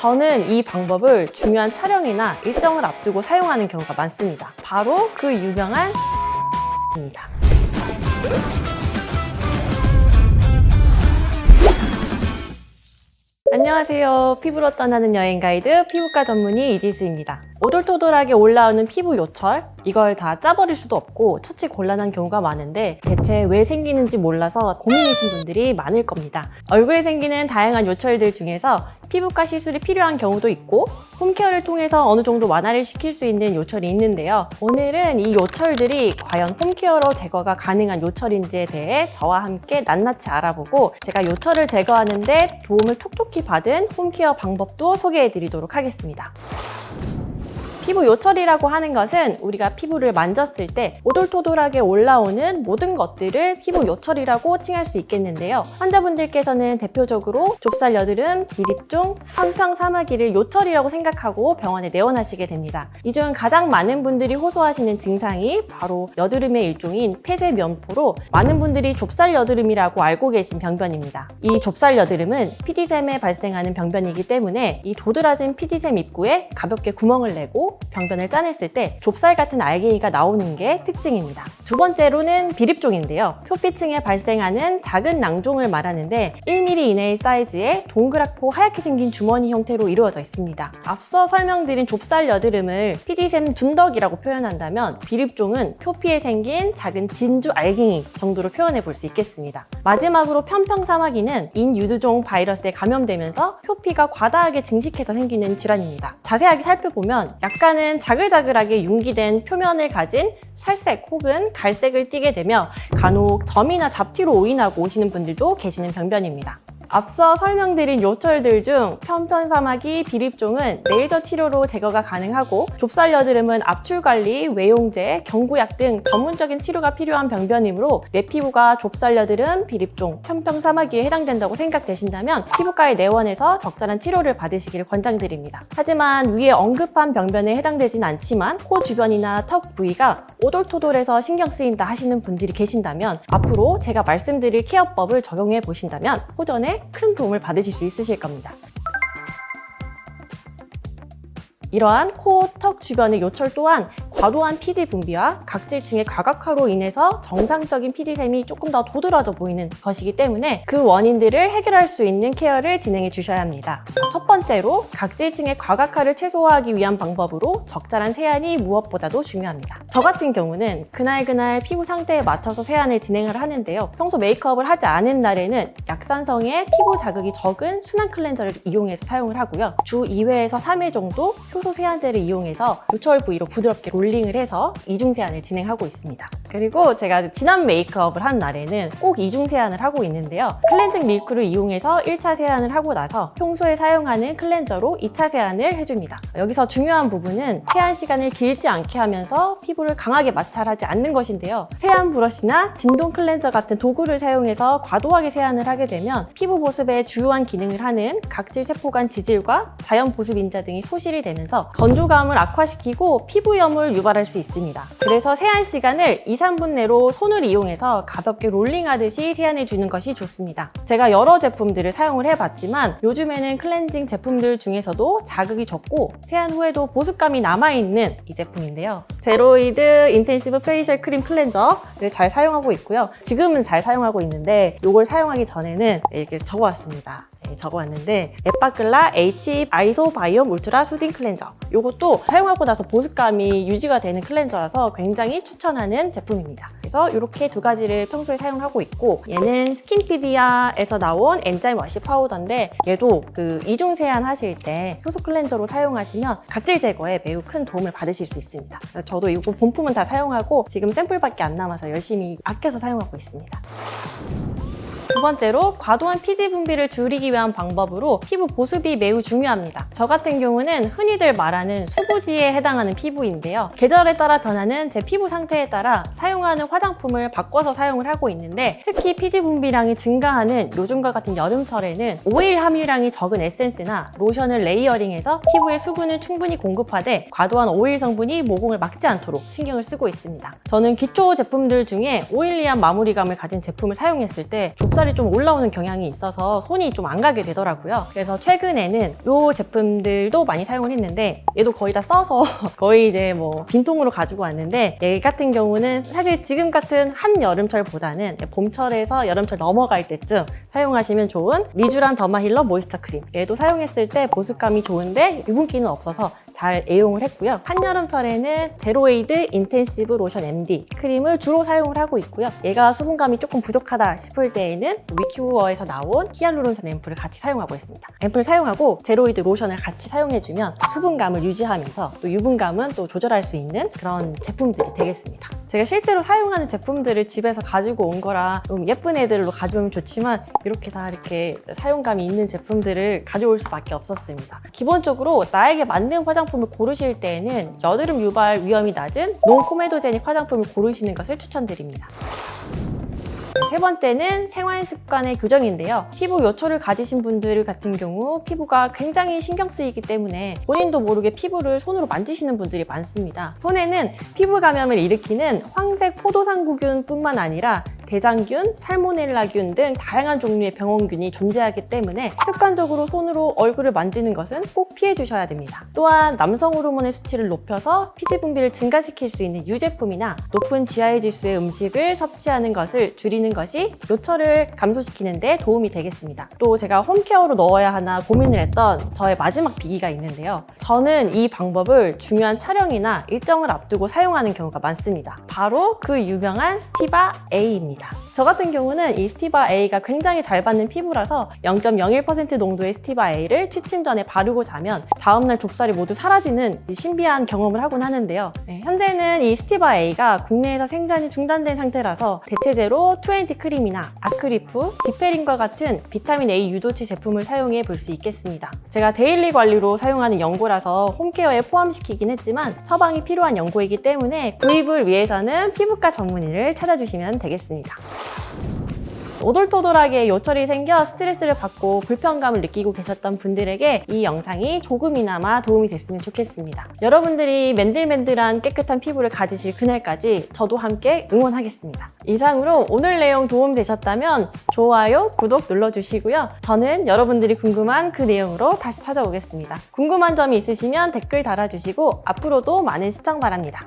저는 이 방법을 중요한 촬영이나 일정을 앞두고 사용하는 경우가 많습니다. 바로 그 유명한 입니다. 안녕하세요. 피부로 떠나는 여행 가이드 피부과 전문의 이지수입니다. 오돌토돌하게 올라오는 피부 요철 이걸 다 짜버릴 수도 없고 처치 곤란한 경우가 많은데 대체 왜 생기는지 몰라서 고민이신 분들이 많을 겁니다. 얼굴에 생기는 다양한 요철들 중에서 피부과 시술이 필요한 경우도 있고 홈케어를 통해서 어느 정도 완화를 시킬 수 있는 요철이 있는데요. 오늘은 이 요철들이 과연 홈케어로 제거가 가능한 요철인지에 대해 저와 함께 낱낱이 알아보고 제가 요철을 제거하는데 도움을 톡톡히 받은 홈케어 방법도 소개해 드리도록 하겠습니다. 피부 요철이라고 하는 것은 우리가 피부를 만졌을 때 오돌토돌하게 올라오는 모든 것들을 피부 요철이라고 칭할 수 있겠는데요. 환자분들께서는 대표적으로 좁쌀 여드름, 비립종, 황평 사마귀를 요철이라고 생각하고 병원에 내원하시게 됩니다. 이 중 가장 많은 분들이 호소하시는 증상이 바로 여드름의 일종인 폐쇄면포로 많은 분들이 좁쌀 여드름이라고 알고 계신 병변입니다. 이 좁쌀 여드름은 피지샘에 발생하는 병변이기 때문에 이 도드라진 피지샘 입구에 가볍게 구멍을 내고 병변을 짜냈을 때 좁쌀 같은 알갱이가 나오는 게 특징입니다. 두 번째로는 비립종인데요. 표피층에 발생하는 작은 낭종을 말하는데 1mm 이내의 사이즈의 동그랗고 하얗게 생긴 주머니 형태로 이루어져 있습니다. 앞서 설명드린 좁쌀 여드름을 피지샘 둔덕이라고 표현한다면 비립종은 표피에 생긴 작은 진주 알갱이 정도로 표현해 볼 수 있겠습니다. 마지막으로 편평사마귀는 인유두종 바이러스에 감염되면서 표피가 과다하게 증식해서 생기는 질환입니다. 자세하게 살펴보면 약 간은 자글자글하게 융기된 표면을 가진 살색 혹은 갈색을 띠게 되며 간혹 점이나 잡티로 오인하고 오시는 분들도 계시는 병변입니다. 앞서 설명드린 요철들 중 편편사마귀, 비립종은 레이저 치료로 제거가 가능하고 좁쌀 여드름은 압출 관리, 외용제, 경구약 등 전문적인 치료가 필요한 병변이므로 내 피부가 좁쌀 여드름, 비립종, 편편사마귀에 해당된다고 생각되신다면 피부과에 내원해서 적절한 치료를 받으시길 권장드립니다. 하지만 위에 언급한 병변에 해당되진 않지만 코 주변이나 턱 부위가 오돌토돌해서 신경 쓰인다 하시는 분들이 계신다면 앞으로 제가 말씀드릴 케어법을 적용해 보신다면 호전에 큰 도움을 받으실 수 있으실 겁니다. 이러한 코, 턱 주변의 요철 또한 과도한 피지 분비와 각질층의 과각화로 인해서 정상적인 피지샘이 조금 더 도드라져 보이는 것이기 때문에 그 원인들을 해결할 수 있는 케어를 진행해 주셔야 합니다. 첫 번째로 각질층의 과각화를 최소화하기 위한 방법으로 적절한 세안이 무엇보다도 중요합니다. 저 같은 경우는 그날그날 피부 상태에 맞춰서 세안을 진행을 하는데요. 평소 메이크업을 하지 않은 날에는 약산성의 피부 자극이 적은 순한 클렌저를 이용해서 사용을 하고요. 주 2회에서 3회 정도 효소 세안제를 이용해서 요철 부위로 부드럽게 롤링 을 해서 이중 세안을 진행하고 있습니다. 그리고 제가 진한 메이크업을 한 날에는 꼭 이중 세안을 하고 있는데요. 클렌징 밀크를 이용해서 1차 세안을 하고 나서 평소에 사용하는 클렌저로 2차 세안을 해줍니다. 여기서 중요한 부분은 세안 시간을 길지 않게 하면서 피부를 강하게 마찰하지 않는 것인데요. 세안 브러쉬나 진동 클렌저 같은 도구를 사용해서 과도하게 세안을 하게 되면 피부 보습에 주요한 기능을 하는 각질 세포간 지질과 자연 보습 인자 등이 소실이 되면서 건조감을 악화시키고 피부염을 유발할 수 있습니다. 그래서 세안 시간을 2, 3분 내로 손을 이용해서 가볍게 롤링하듯이 세안해 주는 것이 좋습니다. 제가 여러 제품들을 사용을 해봤지만 요즘에는 클렌징 제품들 중에서도 자극이 적고 세안 후에도 보습감이 남아있는 이 제품인데요. 제로이드 인텐시브 페이셜 크림 클렌저를 잘 사용하고 있고요. 지금은 잘 사용하고 있는데 이걸 사용하기 전에는 이렇게 적어왔습니다. 네, 적어왔는데 에빠클라 H 아이소바이옴 울트라 수딩 클렌저 이것도 사용하고 나서 보습감이 유지가 되는 클렌저라서 굉장히 추천하는 제품입니다. 그래서 이렇게 두 가지를 평소에 사용하고 있고 얘는 스킨피디아에서 나온 엔자임 워시 파우더인데 얘도 그 이중 세안 하실 때 효소 클렌저로 사용하시면 각질 제거에 매우 큰 도움을 받으실 수 있습니다. 저도 이거 본품은 다 사용하고 지금 샘플밖에 안 남아서 열심히 아껴서 사용하고 있습니다. 두 번째로 과도한 피지 분비를 줄이기 위한 방법으로 피부 보습이 매우 중요합니다. 저 같은 경우는 흔히들 말하는 수부지에 해당하는 피부인데요. 계절에 따라 변하는 제 피부 상태에 따라 사용하는 화장품을 바꿔서 사용을 하고 있는데 특히 피지 분비량이 증가하는 요즘과 같은 여름철에는 오일 함유량이 적은 에센스나 로션을 레이어링해서 피부에 수분을 충분히 공급하되 과도한 오일 성분이 모공을 막지 않도록 신경을 쓰고 있습니다. 저는 기초 제품들 중에 오일리한 마무리감을 가진 제품을 사용했을 때 좁쌀이 봄철이 좀 올라오는 경향이 있어서 손이 좀 안 가게 되더라고요. 그래서 최근에는 이 제품들도 많이 사용을 했는데 얘도 거의 다 써서 거의 이제 뭐 빈통으로 가지고 왔는데 얘 같은 경우는 사실 지금 같은 한 여름철보다는 봄철에서 여름철 넘어갈 때쯤 사용하시면 좋은 리쥬란 더마 힐러 모이스처 크림 얘도 사용했을 때 보습감이 좋은데 유분기는 없어서 잘 애용을 했고요. 한여름철에는 제로에이드 인텐시브 로션 MD 크림을 주로 사용을 하고 있고요. 얘가 수분감이 조금 부족하다 싶을 때에는 위큐어에서 나온 히알루론산 앰플을 같이 사용하고 있습니다. 앰플 사용하고 제로이드 로션을 같이 사용해주면 수분감을 유지하면서 또 유분감은 또 조절할 수 있는 그런 제품들이 되겠습니다. 제가 실제로 사용하는 제품들을 집에서 가지고 온 거라 좀 예쁜 애들로 가져오면 좋지만 이렇게 다 이렇게 사용감이 있는 제품들을 가져올 수밖에 없었습니다. 기본적으로 나에게 맞는 화장품을 고르실 때에는 여드름 유발 위험이 낮은 논코메도제닉 화장품을 고르시는 것을 추천드립니다. 세 번째는 생활 습관의 교정인데요. 피부 요철을 가지신 분들 같은 경우 피부가 굉장히 신경 쓰이기 때문에 본인도 모르게 피부를 손으로 만지시는 분들이 많습니다. 손에는 피부 감염을 일으키는 황색 포도상구균뿐만 아니라 대장균, 살모넬라균 등 다양한 종류의 병원균이 존재하기 때문에 습관적으로 손으로 얼굴을 만지는 것은 꼭 피해 주셔야 됩니다. 또한 남성 호르몬의 수치를 높여서 피지 분비를 증가시킬 수 있는 유제품이나 높은 GI 지수의 음식을 섭취하는 것을 줄이는 것이 요철을 감소시키는 데 도움이 되겠습니다. 또 제가 홈케어로 넣어야 하나 고민을 했던 저의 마지막 비기가 있는데요. 저는 이 방법을 중요한 촬영이나 일정을 앞두고 사용하는 경우가 많습니다. 바로 그 유명한 스티바 A입니다. 저 같은 경우는 이 스티바 A가 굉장히 잘 받는 피부라서 0.01% 농도의 스티바 A를 취침 전에 바르고 자면 다음날 좁쌀이 모두 사라지는 이 신비한 경험을 하곤 하는데요. 네, 현재는 이 스티바 A가 국내에서 생산이 중단된 상태라서 대체제로 20 크림이나 아크리프, 디페린과 같은 비타민 A 유도체 제품을 사용해 볼 수 있겠습니다. 제가 데일리 관리로 사용하는 연고라서 홈케어에 포함시키긴 했지만 처방이 필요한 연고이기 때문에 구입을 위해서는 피부과 전문의를 찾아주시면 되겠 습니다. 오돌토돌하게 요철이 생겨 스트레스를 받고 불편감을 느끼고 계셨던 분들에게 이 영상이 조금이나마 도움이 됐으면 좋겠습니다. 여러분들이 맨들맨들한 깨끗한 피부를 가지실 그날까지 저도 함께 응원하겠습니다. 이상으로 오늘 내용 도움 되셨다면 좋아요, 구독 눌러주시고요. 저는 여러분들이 궁금한 그 내용으로 다시 찾아오겠습니다. 궁금한 점이 있으시면 댓글 달아주시고 앞으로도 많은 시청 바랍니다.